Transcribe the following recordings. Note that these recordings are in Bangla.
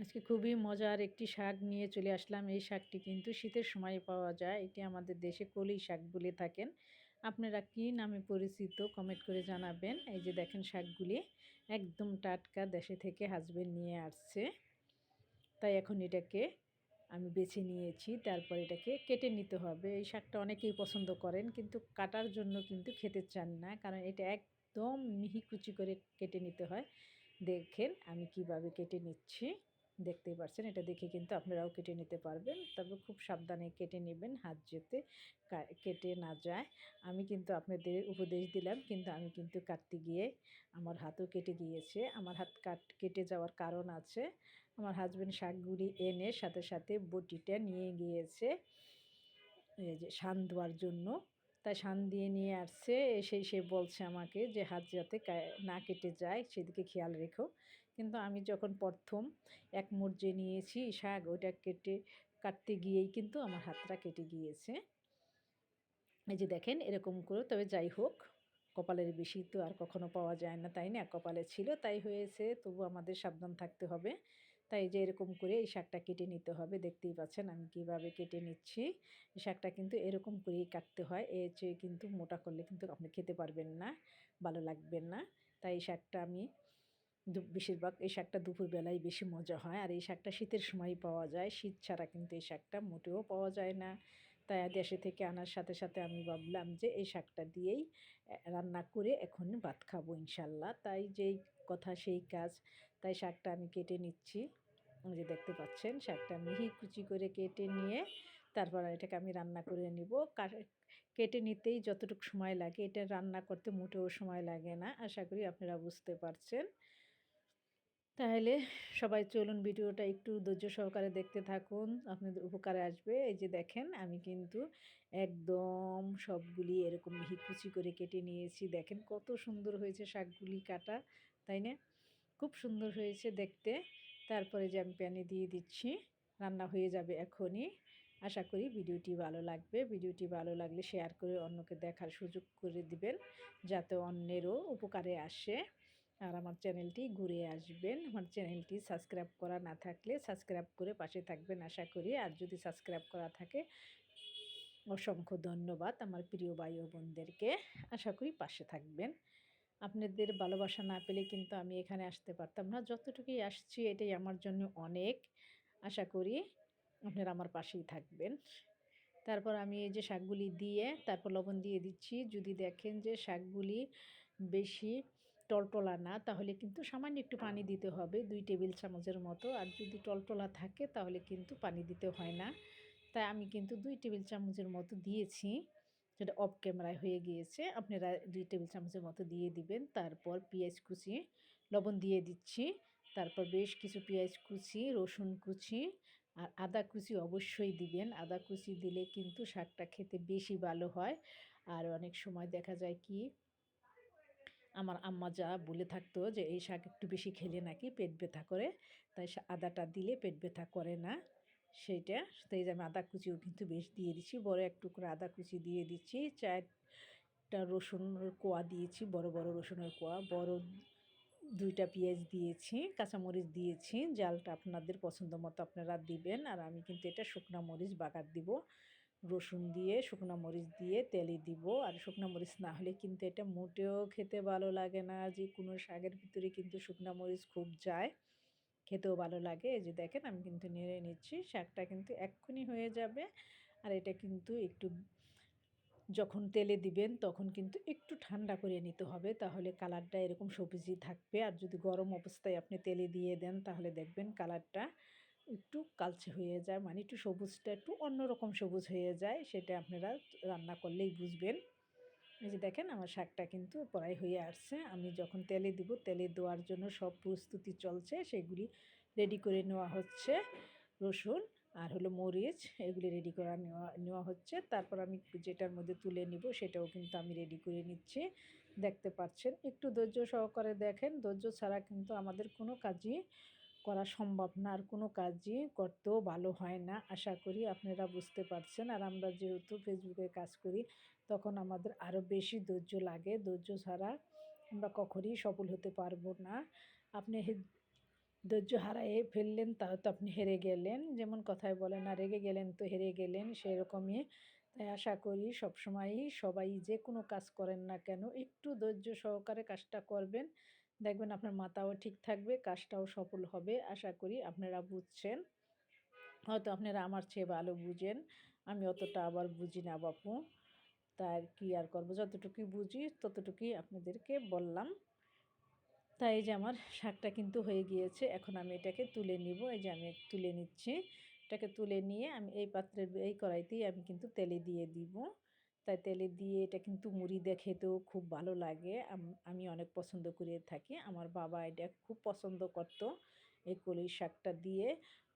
আজকে খুবই মজার একটি শাক নিয়ে চলে আসলাম। এই শাকটি কিন্তু শীতের সময় পাওয়া যায়। এটি আমাদের দেশে কলি শাক বলে থাকেন। আপনারা কি নামে পরিচিত কমেন্ট করে জানাবেন। এই যে দেখেন শাকগুলি একদম টাটকা দেশে থেকে হাজবেন্ড নিয়ে আসছে। তাই এখন এটাকে আমি বেছে নিয়েছি। তারপর এটাকে কেটে নিতে হবে। এই শাকটা অনেকেই পছন্দ করেন কিন্তু কাটার জন্য কিন্তু খেতে চান না। কারণ এটা একদম মিহি কুচি করে কেটে নিতে হয়। দেখেন আমি কীভাবে কেটে নিচ্ছি। দেখতেই পাচ্ছেন এটা দেখে কিন্তু আপনারাও কেটে নিতে পারবেন। তবে খুব সাবধানে কেটে নেবেন, হাত যেতে কেটে না যায়। আমি কিন্তু আপনাদের উপদেশ দিলাম, কিন্তু আমি কিন্তু কাটতে গিয়ে আমার হাতও কেটে গিয়েছে। আমার হাত কাট, কেটে যাওয়ার কারণ আছে। আমার হাজব্যান্ড শাকগুলি এনে সাথে সাথে বটিটা নিয়ে গিয়েছে যে শান দেওয়ার জন্য। তাই শান দিয়ে নিয়ে আসছে, এসে সে বলছে আমাকে যে হাত যাতে না কেটে যায়, সেদিকে খেয়াল রেখো। কিন্তু আমি যখন প্রথম এক মুরজে নিয়েছি শাক ওইটা কেটে, কাটতে গিয়েই কিন্তু আমার হাতটা কেটে গিয়েছে। এই যে দেখেন এরকম করে, তবে যাই হোক, কপালের বেশি তো আর কখনো পাওয়া যায় না, তাই না? কপালে ছিল, তাই হয়েছে তবু আমাদের সাবধান থাকতে হবে। তাই যে এরকম করে এই শাকটা কেটে নিতে হবে, দেখতেই পাচ্ছেন আমি কীভাবে কেটে নিচ্ছি। এই শাকটা কিন্তু এরকম করেই কাটতে হয়, এর চেয়ে কিন্তু মোটা করলে কিন্তু আপনি খেতে পারবেন না, ভালো লাগবেন না। তাই শাকটা আমি বেশিরভাগ এই শাকটা দুপুরবেলায় বেশি মজা হয়। আর এই শাকটা শীতের সময় পাওয়া যায়। শীত ছাড়া কিন্তু এই শাকটা মোটেও পাওয়া যায় না। তাই দেশে থেকে আনার সাথে সাথে আমি ভাবলাম যে এই শাকটা দিয়েই রান্না করে এখন ভাত খাব ইনশাল্লাহ। তাই যেই কথা সেই কাজ। তাই শাকটা আমি কেটে নিচ্ছি। যে দেখতে পাচ্ছেন, শাকটা মিহি কুচি করে কেটে নিয়ে, তারপর এটাকে আমি রান্না করে নিব। কেটে নিতেই যতটুকু সময় লাগে, এটা রান্না করতে মোটেও সময় লাগে না। আশা করি আপনারা বুঝতে পারছেন। তাহলে সবাই চলুন ভিডিওটা একটু ধৈর্য সহকারে দেখতে থাকুন। আপনাদের উপকারে আসবে। এই যে দেখেন, আমি কিন্তু একদম সবগুলি এরকম মিহি কুচি করে কেটে নিয়েছি। দেখেন কত সুন্দর হয়েছে শাকগুলি কাটা, তাই না? খুব সুন্দর হয়েছে দেখতে। তারপরে যে আমি প্যানে দিয়ে দিচ্ছি, রান্না হয়ে যাবে এখনই। আশা করি ভিডিওটি ভালো লাগবে। ভিডিওটি ভালো লাগলে শেয়ার করে অন্যকে দেখার সুযোগ করে দিবেন, যাতে অন্যেরও উপকারে আসে। আর আমার চ্যানেলটি ঘুরে আসবেন। আমার চ্যানেলটি সাবস্ক্রাইব করা না থাকলে সাবস্ক্রাইব করে পাশে থাকবেন আশা করি। আর যদি সাবস্ক্রাইব করা থাকে, অসংখ্য ধন্যবাদ আমার প্রিয় ভাই ও বোনদেরকে। আশা করি পাশে থাকবেন। আপনাদের ভালোবাসা না পেলে কিন্তু আমি এখানে আসতে পারতাম না। যতটুকুই আসছি এটাই আমার জন্য অনেক। আশা করি আপনারা আমার পাশেই থাকবেন। তারপর আমি এই যে শাকগুলি দিয়ে, তারপর লবণ দিয়ে দিচ্ছি। যদি দেখেন যে শাকগুলি বেশি টলটলা না তাহলে কিন্তু সামান্য একটু পানি দিতে হবে দুই টেবিল চামচের মতো। আর যদি টলটলা থাকে তাহলে কিন্তু পানি দিতে হয় না। তাই আমি কিন্তু দুই টেবিল চামচের মতো দিয়েছি। সেটা অফ ক্যামেরায় হয়ে গিয়েছে। আপনারা দুই টেবিল চামচের মতো দিয়ে দিবেন। তারপর পেঁয়াজ কুচি লবণ দিয়ে দিচ্ছি। তারপর বেশ কিছু পেঁয়াজ কুচি রসুন কুচি আর আদা কুচি অবশ্যই দিবেন। আদা কুচি দিলে কিন্তু শাকটা খেতে বেশি ভালো হয়। আর অনেক সময় দেখা যায় কি আমার আম্মা যা বলে থাকতো যে, এই শাক একটু বেশি খেলে নাকি পেট ব্যথা করে? তাই আদাটা দিলে পেট ব্যথা করে না সেইটা। তাই আমি আদা কুচিও কিন্তু বেশ দিয়ে দিচ্ছি। বড় এক টুকরো আদা কুচি দিয়ে দিচ্ছি। চারটা রসুনের কোয়া দিয়েছি, বড় বড় রসুনের কোয়া। বড় দুইটা পেঁয়াজ দিয়েছি, কাঁচামরিচ দিয়েছি। জালটা আপনাদের পছন্দ মতো আপনারা দিবেন। আর আমি কিন্তু এটা শুকনা মরিচ বাগার দিব। রসুন দিয়ে, শুকনো মরিচ দিয়ে তেলে দিব। আর শুকনো মরিচ না হলে কিন্তু এটা মোটেও খেতে ভালো লাগে না। যে কোনো শাকের ভিতরে কিন্তু শুকনো মরিচ খুব যায়, খেতেও ভালো লাগে। এই যে দেখেন, আমি কিন্তু নেড়ে নিচ্ছি, শাকটা কিন্তু এক্ষুনি হয়ে যাবে। আর এটা কিন্তু একটু যখন তেলে দিবেন, তখন কিন্তু একটু ঠান্ডা করে নিতে হবে। তাহলে কালারটা এরকম সবজি থাকবে। আর যদি গরম অবস্থায় আপনি তেলে দিয়ে দেন, তাহলে দেখবেন কালারটা একটু কালচে হয়ে যায় মানে একটু সবুজটা একটু অন্যরকম সবুজ হয়ে যায়, সেটা আপনারা রান্না করলেই বুঝবেন। এই যে দেখেন আমার শাকটা কিন্তু প্রায় হয়ে আসছে, আমি যখন তেলে দিব, তেলে দেওয়ার জন্য সব প্রস্তুতি চলছে, সেগুলি রেডি করে নেওয়া হচ্ছে, রসুন আর হলো মরিচ, এগুলি রেডি করা নেওয়া নেওয়া হচ্ছে, তারপর আমি যেটার মধ্যে তুলে নিব, সেটাও কিন্তু আমি রেডি করে নিচ্ছি, দেখতে পাচ্ছেন, একটু ধৈর্য সহকারে দেখেন, ধৈর্য ছাড়া কিন্তু আমাদের কোনো কাজই করা সম্ভব না। আর কোনো কাজই করতেও ভালো হয় না, আশা করি আপনারা বুঝতে পারছেন। আর আমরা যেহেতু ফেসবুকে কাজ করি, তখন আমাদের আরও বেশি ধৈর্য লাগে। ধৈর্য ছাড়া আমরা কখনই সফল হতে পারব না। আপনি ধৈর্য হারায়ে ফেললেন তাও তো আপনি হেরে গেলেন। যেমন কথায় বলে না রেগে গেলেন তো হেরে গেলেন সেরকমই। তাই আশা করি সবসময়ই সবাই যে কোনো কাজ করেন না কেন, একটু ধৈর্য সহকারে কাজটা করবেন। দেখবেন আপনার মাথাও ঠিক থাকবে, কাজটাও সফল হবে। আশা করি আপনারা বুঝছেন। হয়তো আপনারা আমার চেয়ে ভালো বুঝেন। আমি অতটা আবার বুঝি না বাপু। তার কি আর করব? যতটুকুই বুঝি, ততটুকুই আপনাদেরকে বললাম। তাই এই যে আমার শাকটা কিন্তু হয়ে গিয়েছে। এখন আমি এটাকে তুলে নিব। এই যে আমি তুলে নিচ্ছি। এটাকে তুলে নিয়ে আমি এই পাত্রের, এই কড়াইতেই আমি কিন্তু তেলে দিয়ে দিব। তাই তেলে দিয়ে এটা কিন্তু মুড়ি দিয়ে খেতেও খুব ভালো লাগে। আমি অনেক পছন্দ করে থাকি। আমার বাবা এটা খুব পছন্দ করতো, এই কলি শাকটা দিয়ে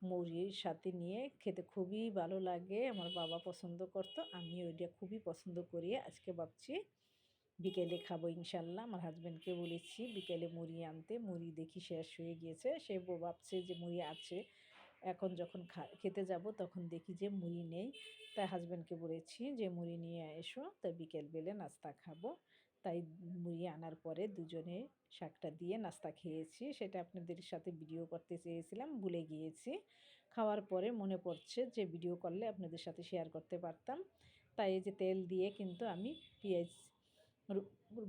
মুড়ির সাথে নিয়ে খেতে খুবই ভালো লাগে। আমার বাবা পছন্দ করতো আমি ওইটা খুবই পছন্দ করি। আজকে ভাবছি বিকেলে খাব ইনশাল্লাহ। আমার হাজব্যান্ডকে বলেছি বিকেলে মুড়ি আনতে, মুড়ি দেখি শেষ হয়ে গিয়েছে। সে ভাবছে যে মুড়ি আছে। এখন যখন খেতে যাব তখন দেখি যে মুড়ি নেই। তাই হাজব্যান্ডকে বলেছি যে মুড়ি নিয়ে এসো তাই বিকেল বেলে নাস্তা খাব। তাই মুড়ি আনার পরে দুজনে শাকটা দিয়ে নাস্তা খেয়েছি। সেটা আপনাদের সাথে ভিডিও করতে চেয়েছিলাম, ভুলে গিয়েছি। খাওয়ার পরে মনে পড়ছে যে ভিডিও করলে আপনাদের সাথে শেয়ার করতে পারতাম। তাই এই যে তেল দিয়ে কিন্তু আমি পেঁয়াজ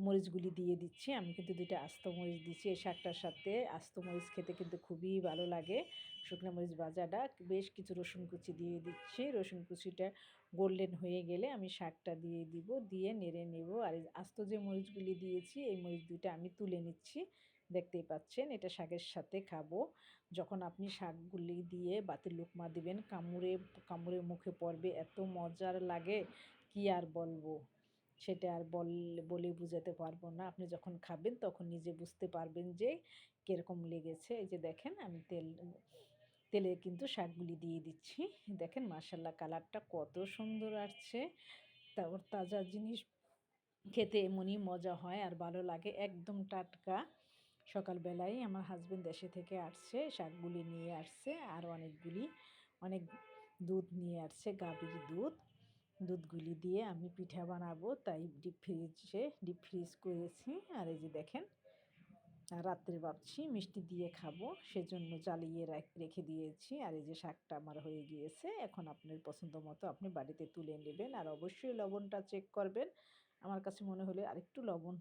মরিচগুলি দিয়ে দিচ্ছি। আমি কিন্তু দুইটা আস্ত মরিচ দিচ্ছি। এই শাকটার সাথে আস্ত মরিচ খেতে কিন্তু খুবই ভালো লাগে। শুকনো মরিচ ভাজাটা। বেশ কিছু রসুন কুচি দিয়ে দিচ্ছি। রসুন কুচিটা গোল্ডেন হয়ে গেলে আমি শাকটা দিয়ে দিব, দিয়ে নেড়ে নেব। আর আস্ত যে মরিচগুলি দিয়েছি, এই মরিচ দুইটা আমি তুলে নিচ্ছি। দেখতেই পাচ্ছেন, এটা শাকের সাথে খাব। যখন আপনি শাকগুলি দিয়ে বাতির লুকমা দিবেন, কামড়ে কামড়ে মুখে পড়বে। এত মজার লাগে, কি আর বলব? সেটা আর বল বলে বুঝাতে পারব না। আপনি যখন খাবেন তখন নিজে বুঝতে পারবেন যে কীরকম লেগেছে। এই যে দেখেন আমি তেল, তেলে কিন্তু শাকগুলি দিয়ে দিচ্ছি। দেখেন মার্শাল্লাহ কালারটা কত সুন্দর আসছে। তারপর তাজা জিনিস খেতে এমনই মজা হয় আর ভালো লাগে। একদম টাটকা। সকালবেলায় আমার হাজব্যান্ড দেশে থেকে আসছে, শাকগুলি নিয়ে আসছে, আর অনেকগুলি, অনেক দুধ নিয়ে আসছে, গাভীর দুধ। দুধগুলি দিয়ে আমি পিঠা বানাবো, তাই ডিপ ফ্রিজে ডিপ ফ্রিজ করেছি। আর এই যে দেখেন, রাত্রে ভাবছি মিষ্টি দিয়ে খাব, সেজন্য জ্বালিয়ে রেখে দিয়েছি। আর এই যে শাকটা আমার হয়ে গিয়েছে, এখন আপনার পছন্দ মতো আপনি বাড়িতে তুলে নেবেন। আর অবশ্যই লবণটা চেক করবেন। আমার কাছে মনে হলে আরেকটু লবণ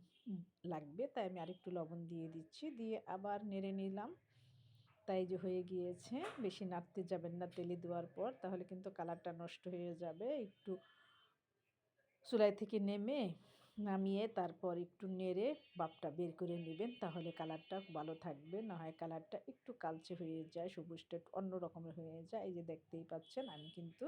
লাগবে, তাই আমি আরেকটু লবণ দিয়ে দিচ্ছি। দিয়ে আবার নেড়ে নিলাম। তাই যে হয়ে গিয়েছে, বেশি নাড়তে যাবেন না তেলে দেওয়ার পর, তাহলে কিন্তু কালারটা নষ্ট হয়ে যাবে। একটু চুলাই থেকে নেমে নামিয়ে তারপর একটু নেড়ে বাপটা বের করে নেবেন, তাহলে কালারটা ভালো থাকবে। না হয় কালারটা একটু কালচে হয়ে যায়, সবুজটা অন্য রকমের হয়ে যায়। এই যে দেখতেই পাচ্ছেন, আমি কিন্তু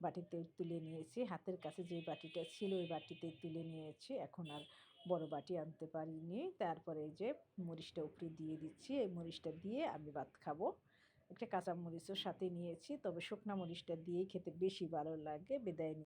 বাটিতে তুলে নিয়েছি। হাতের কাছে যে বাটিটা ছিল, ওই বাটিতে তুলে নিয়েছি। এখন আর বড় বাটি আনতে পারিনি। তারপরে এই যে মরিচটা উপরে দিয়ে দিচ্ছি। এই মরিচটা দিয়ে আমি ভাত খাব। একটা কাঁচা মরিচও সাথে নিয়েছি। তবে শুকনা মরিচটা দিয়েই খেতে বেশি ভালো লাগে। বেদায়